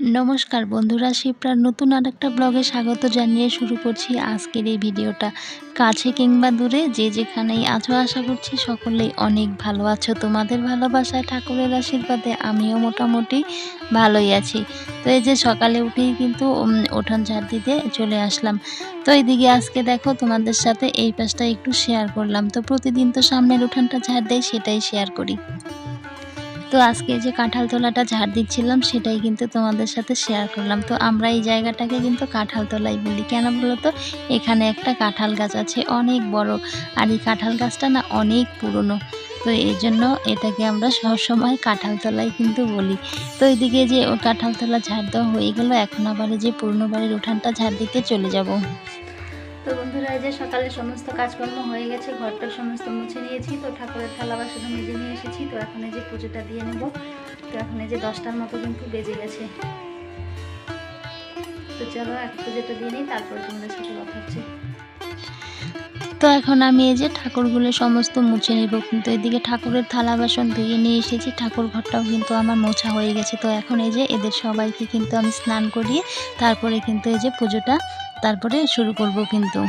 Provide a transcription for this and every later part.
নমস্কার বন্ধুরা, শিপ্রার নতুন আর একটা ব্লগে স্বাগত জানিয়ে শুরু করছি আজকের এই ভিডিওটা। কাছে কিংবা দূরে, যে যেখানেই আছো, আশা করছি সকলেই অনেক ভালো আছো। তোমাদের ভালোবাসায়, ঠাকুরের আশীর্বাদে আমিও মোটামুটি ভালোই আছি। তো এই যে সকালে উঠেই কিন্তু উঠান ঝাড় দিতে চলে আসলাম। তো এইদিকে আজকে দেখো, তোমাদের সাথে এই পাশটা একটু শেয়ার করলাম। তো প্রতিদিন তো সামনের উঠানটা ঝাড় দেয় সেটাই শেয়ার করি। তো আজকে যে কাঁঠাল তোলাটা ঝাড় দিচ্ছিলাম, সেটাই কিন্তু তোমাদের সাথে শেয়ার করলাম। তো আমরা এই জায়গাটাকে কিন্তু কাঁঠাল তোলাই বলি। কেন বলো তো? এখানে একটা কাঁঠাল গাছ আছে, অনেক বড়। আর এই কাঁঠাল গাছটা না অনেক পুরনো। তো এই জন্য এটাকে আমরা সবসময় কাঁঠাল তলাই কিন্তু বলি। তো এইদিকে যে ও কাঁঠাল তলা ঝাড় দেওয়া হয়ে গেল, এখন আবার যে পুরনো বাড়ির উঠানটা ঝাড় দিতে চলে যাব। তো বন্ধুরা, এই যে সকালে সমস্ত কাজকর্ম হয়ে গেছে ঘরটা সমস্ত মুছে নিয়েছি তো ঠাকুরের থালা বাসন মেজে নিয়ে এসেছি। তো এখন এই যে পুজোটা দিয়ে নেব। তো এখন এই যে দশটার মতো কিন্তু বেজে গেছে। তো চলো এক পুজোটা দিয়ে নিই, তারপর তোমাদের সাথে কথা হচ্ছে। তো এখন আমি এই যে ঠাকুরগুলো সমস্ত মুছে নেব। কিন্তু এদিকে ঠাকুরের থালা বাসন ধুয়ে নিয়ে এসেছি। ঠাকুর ঘরটাও কিন্তু আমার মোছা হয়ে গেছে। তো এখন এই যে এদের সবাইকে কিন্তু আমি স্নান করিয়ে তারপরে কিন্তু এই যে পুজোটা তারপরে শুরু করব কিন্তু।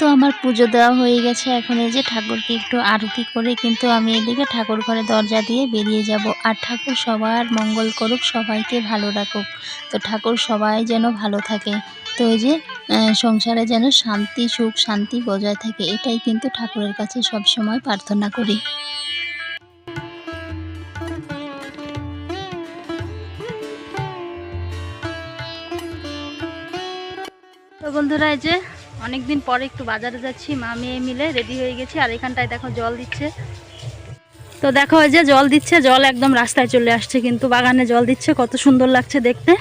তো আমার পুজো দেওয়া হয়ে গেছে। এখন এই যে ঠাকুরকে একটু আরতি করে কিন্তু আমি এদিকে ঠাকুর ঘরে দরজা দিয়ে বেরিয়ে যাব। আর ঠাকুর সবার মঙ্গল করুক, সবাইকে ভালো রাখুক। তো ঠাকুর সবাই যেন ভালো থাকে। তো এই যে সংসারে যেন শান্তি, সুখ, শান্তি বজায় থাকে, এটাই কিন্তু ঠাকুরের কাছে সব সময় প্রার্থনা করি। বন্ধুরা, এই যে অনেকদিন পরে একটু বাজারে যাচ্ছি, মা মেয়ে মিলে রেডি হয়ে গেছি, আর এখানটায় দেখো জল দিচ্ছে। তো দেখো ওই যে জল দিচ্ছে, জল একদম রাস্তায় চলে আসছে, কিন্তু বাগানে জল দিচ্ছে, কত সুন্দর লাগছে দেখতে।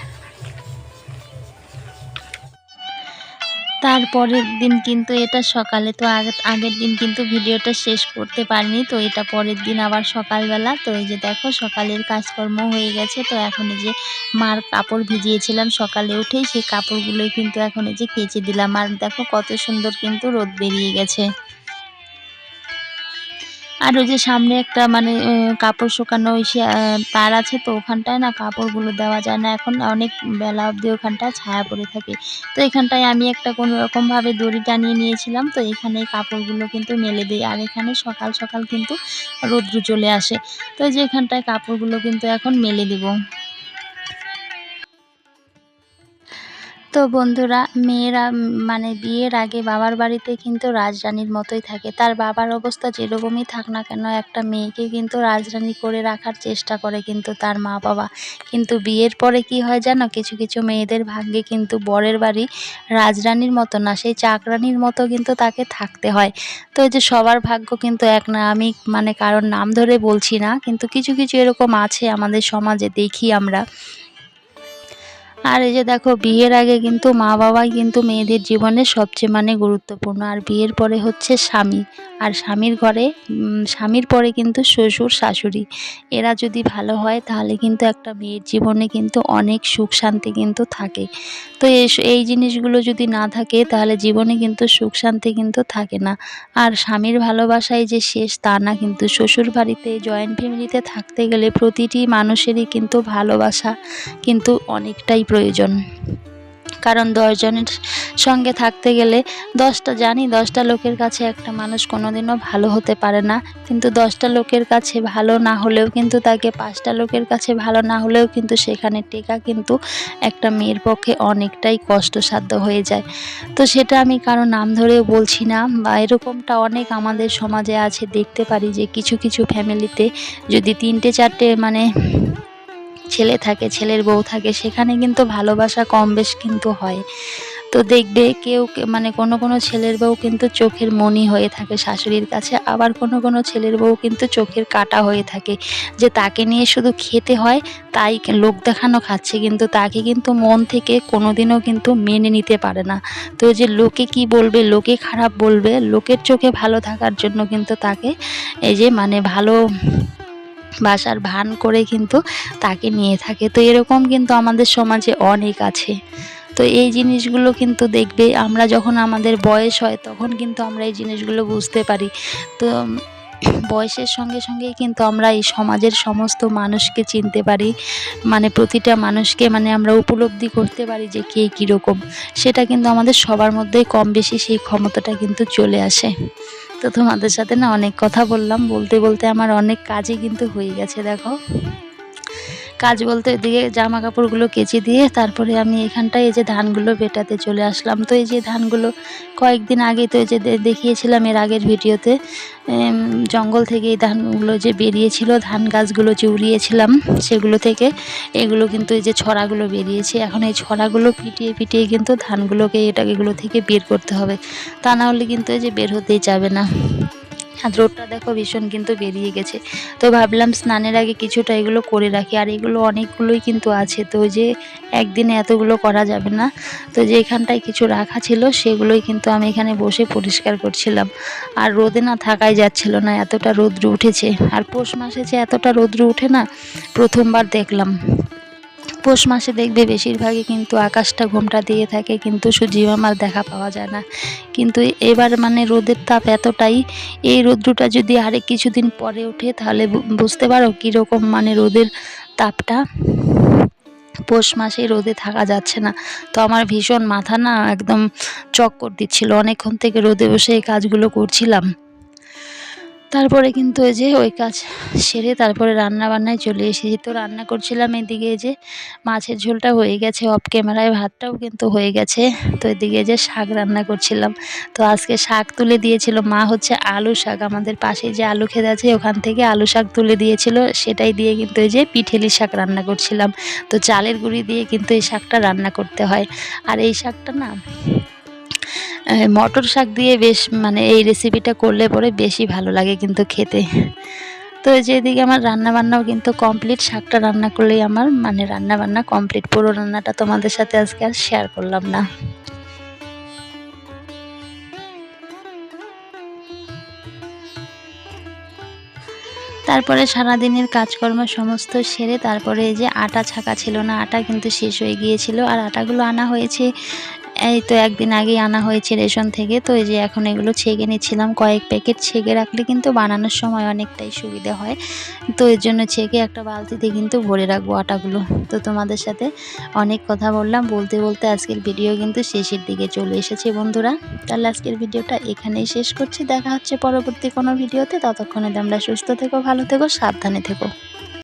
তারপরের দিন কিন্তু এটা সকালে, তো আগে, আগের দিন কিন্তু ভিডিওটা শেষ করতে পারিনি, তো এটা পরের দিন আবার সকালবেলা। তো এই যে দেখো, সকালের কাজকর্ম হয়ে গেছে, তো এখন এই যে মার কাপড় ভিজিয়েছিলাম সকালে উঠেই, সেই কাপড়গুলোই কিন্তু এখন এই যে কেচে দিলাম। আর দেখো কত সুন্দর কিন্তু রোদ বেরিয়ে গেছে। আর ওই যে সামনে একটা মানে কাপড় শুকানো তার আছে তো ওখানটায় না কাপড়গুলো দেওয়া যায় না। এখন অনেক বেলা অবধি ওখানটায় ছায়া পড়ে থাকে। তো এখানটায় আমি একটা কোনো রকমভাবে দড়ি টানিয়ে নিয়েছিলাম। তো এখানে কাপড়গুলো কিন্তু মেলে দিই। আর এখানে সকাল সকাল কিন্তু রৌদ্র চলে আসে। তো যে এখানটায় কাপড়গুলো কিন্তু এখন মেলে দিব। তো বন্ধুরা, মেয়েরা মানে বিয়ের আগে বাবার বাড়িতে কিন্তু রাজরানীর মতোই থাকে। তার বাবার অবস্থা যেরকমই থাক না কেন, একটা মেয়েকে কিন্তু রাজরানী করে রাখার চেষ্টা করে কিন্তু তার মা বাবা কিন্তু বিয়ের পরে কি হয় জানো, কিছু কিছু মেয়েদের ভাগ্যে কিন্তু বরের বাড়ি রাজরানীর মতো না, সেই চাকরানির মতো কিন্তু তাকে থাকতে হয়। তো এই যে সবার ভাগ্য কিন্তু এক না, আমি মানে কারোর নাম ধরে বলছি না, কিন্তু কিছু কিছু এরকম আছে আমাদের সমাজে, দেখি আমরা। আর এই যে দেখো, বিয়ের আগে কিন্তু মা বাবাই কিন্তু মেয়েদের জীবনে সবচেয়ে মানে গুরুত্বপূর্ণ। আর বিয়ের পরে হচ্ছে স্বামী। আর স্বামীর ঘরে স্বামীর পরে কিন্তু শ্বশুর, শাশুড়ি। এরা যদি ভালো হয়, তাহলে কিন্তু একটা মেয়ের জীবনে কিন্তু অনেক সুখ শান্তি কিন্তু থাকে। তো এই জিনিসগুলো যদি না থাকে, তাহলে জীবনে কিন্তু সুখ শান্তি কিন্তু থাকে না। আর স্বামীর ভালোবাসাই যে শেষ, তা না কিন্তু। শ্বশুর বাড়িতে জয়েন্ট ফ্যামিলিতে থাকতে গেলে প্রতিটি মানুষেরই কিন্তু ভালোবাসা কিন্তু অনেকটাই প্রয়োজন। কারণ দশজনের সঙ্গে থাকতে গেলে দশটা জানি, দশটা লোকের কাছে একটা মানুষ কোনোদিনও ভালো হতে পারে না। কিন্তু দশটা লোকের কাছে ভালো না হলেও কিন্তু তাকে পাঁচটা লোকের কাছে ভালো না হলেও কিন্তু সেখানে টেকা কিন্তু একটা মেয়ের পক্ষে অনেকটাই কষ্টসাধ্য হয়ে যায়। তো সেটা আমি কারও নাম ধরেও বলছি না বা এরকমটা অনেক আমাদের সমাজে আছে। দেখতে পারি যে কিছু কিছু ফ্যামিলিতে যদি তিনটে, চারটে মানে ছেলে থাকে, ছেলের বউ থাকে, সেখানে কিন্তু ভালোবাসা কম বেশ কিন্তু হয়। তো দেখবে কেউ মানে কোনো কোনো ছেলের বউ কিন্তু চোখের মনি হয়ে থাকে শাশুড়ির কাছে, আবার কোনো কোনো ছেলের বউ কিন্তু চোখের কাটা হয়ে থাকে। যে তাকে নিয়ে শুধু খেতে হয়, তাই লোক দেখানো খাচ্ছে কিন্তু তাকে কিন্তু মন থেকে কোনোদিনও কিন্তু মেনে নিতে পারে না। তো যে লোকে কি বলবে, লোকে খারাপ বলবে, লোকের চোখে ভালো থাকার জন্য কিন্তু তাকে এই যে মানে ভালো বাসার ভান করে কিন্তু তাকে নিয়ে থাকে। তো এরকম কিন্তু আমাদের সমাজে অনেক আছে। তো এই জিনিসগুলো কিন্তু দেখবে আমরা যখন আমাদের বয়স হয় তখন কিন্তু আমরা এই জিনিসগুলো বুঝতে পারি। তো বয়সের সঙ্গে সঙ্গেই কিন্তু আমরা এই সমাজের সমস্ত মানুষকে চিনতে পারি। মানে প্রতিটা মানুষকে মানে আমরা উপলব্ধি করতে পারি যে কে কীরকম। সেটা কিন্তু আমাদের সবার মধ্যেই কম বেশি সেই ক্ষমতাটা কিন্তু চলে আসে। তো তোমাদের সাথে না অনেক কথা বললাম। বলতে বলতে আমার অনেক কাজই কিন্তু হয়ে গেছে, দেখো। কাজ বলতে এদিকে জামা কাপড়গুলো কেচে দিয়ে তারপরে আমি এখানটায় এই যে ধানগুলো বেটাতে চলে আসলাম। তো এই যে ধানগুলো কয়েকদিন আগে তো এই যে দেখিয়েছিলাম এর আগের ভিডিওতে জঙ্গল থেকে এই ধানগুলো যে বেরিয়েছিল, ধান গাছগুলো যে উড়িয়েছিলাম সেগুলো থেকে, এগুলো কিন্তু এই যে ছড়াগুলো বেরিয়েছে। এখন এই ছড়াগুলো পিটিয়ে পিটিয়ে কিন্তু ধানগুলোকে এটা এগুলো থেকে বের করতে হবে। তা না হলে কিন্তু এই যে বের হতেই যাবে না। আর রোদটা দেখো ভীষণ কিন্তু বেরিয়ে গেছে। তো ভাবলাম স্নানের আগে কিছুটা এগুলো করে রাখি। আর এগুলো অনেকগুলোই কিন্তু আছে। তো যে একদিনে এতগুলো করা যাবে না। তো যে এখানটায় কিছু রাখা ছিল, সেগুলোই কিন্তু আমি এখানে বসে পরিষ্কার করছিলাম। আর রোদে না থাকাই যাচ্ছিল না, এতটা রৌদ্র উঠেছে। আর পৌষ মাসে যে এতটা রৌদ্র উঠে না, প্রথমবার দেখলাম। পৌষ মাসে দেখবে বেশিরভাগই কিন্তু আকাশটা ঘোমটা দিয়ে থাকে, কিন্তু মামার দেখা পাওয়া যায় না। কিন্তু এবার মানে রোদের তাপ এতটাই, এই রৌদ্রটা যদি আরেক কিছুদিন পরে ওঠে, তাহলে বুঝতে পারো কীরকম মানে রোদের তাপটা। পৌষ মাসে রোদে থাকা যাচ্ছে না। তো আমার ভীষণ মাথা না একদম চক্কর দিচ্ছিল। অনেকক্ষণ থেকে রোদে বসে এই কাজগুলো করছিলাম। তারপরে কিন্তু এই যে ওই কাজ সেরে তারপরে রান্না বান্নায় চলে এসেছি। তো রান্না করছিলাম এদিকে যে মাছের ঝোলটা হয়ে গেছে অফ ক্যামেরায় ভাতটাও কিন্তু হয়ে গেছে। তো এদিকে যে শাক রান্না করছিলাম। তো আজকে শাক তুলে দিয়েছিল, মা হচ্ছে আলু শাক। আমাদের পাশে যে আলু খেতে আছে, ওখান থেকে আলু শাক তুলে দিয়েছিল। সেটাই দিয়ে কিন্তু এই যে পিঠেলি শাক রান্না করছিলাম। তো চালের গুঁড়ি দিয়ে কিন্তু এই শাকটা রান্না করতে হয়। আর এই শাকটা না মটর শাক দিয়ে বেশ মানে এই রেসিপিটা করলে পরে বেশি ভালো লাগে কিন্তু খেতে। তো যেদিকে আমার রান্না বান্নাও কিন্তু কমপ্লিট শাকটা রান্না করলেই আমার মানে রান্না বান্না কমপ্লিট পুরো রান্নাটা তোমাদের সাথে আজকে আর শেয়ার করলাম না। তারপরে সারাদিনের কাজকর্ম সমস্ত সেরে তারপরে এই যে আটা ছাকা ছিল না, আটা কিন্তু শেষ হয়ে গিয়েছিল। আর আটাগুলো আনা হয়েছে এই তো একদিন আগেই আনা হয়েছে রেশন থেকে, তো এই যে এখন এগুলো ছেঁকে নিচ্ছিলাম। কয়েক প্যাকেট ছেঁকে রাখলে কিন্তু বানানোর সময় অনেকটাই সুবিধে হয়। তো এর জন্য ছেঁকে একটা বালতিতে কিন্তু ভরে রাখব আটাগুলো। তো তোমাদের সাথে অনেক কথা বললাম, বলতে বলতে আজকের ভিডিও কিন্তু শেষের দিকে চলে এসেছে বন্ধুরা। তাহলে আজকের ভিডিওটা এখানেই শেষ করছি। দেখা হচ্ছে পরবর্তী কোনো ভিডিওতে। ততক্ষণে তোমরা সুস্থ থেকো, ভালো থেকো, সাবধানে থেকো।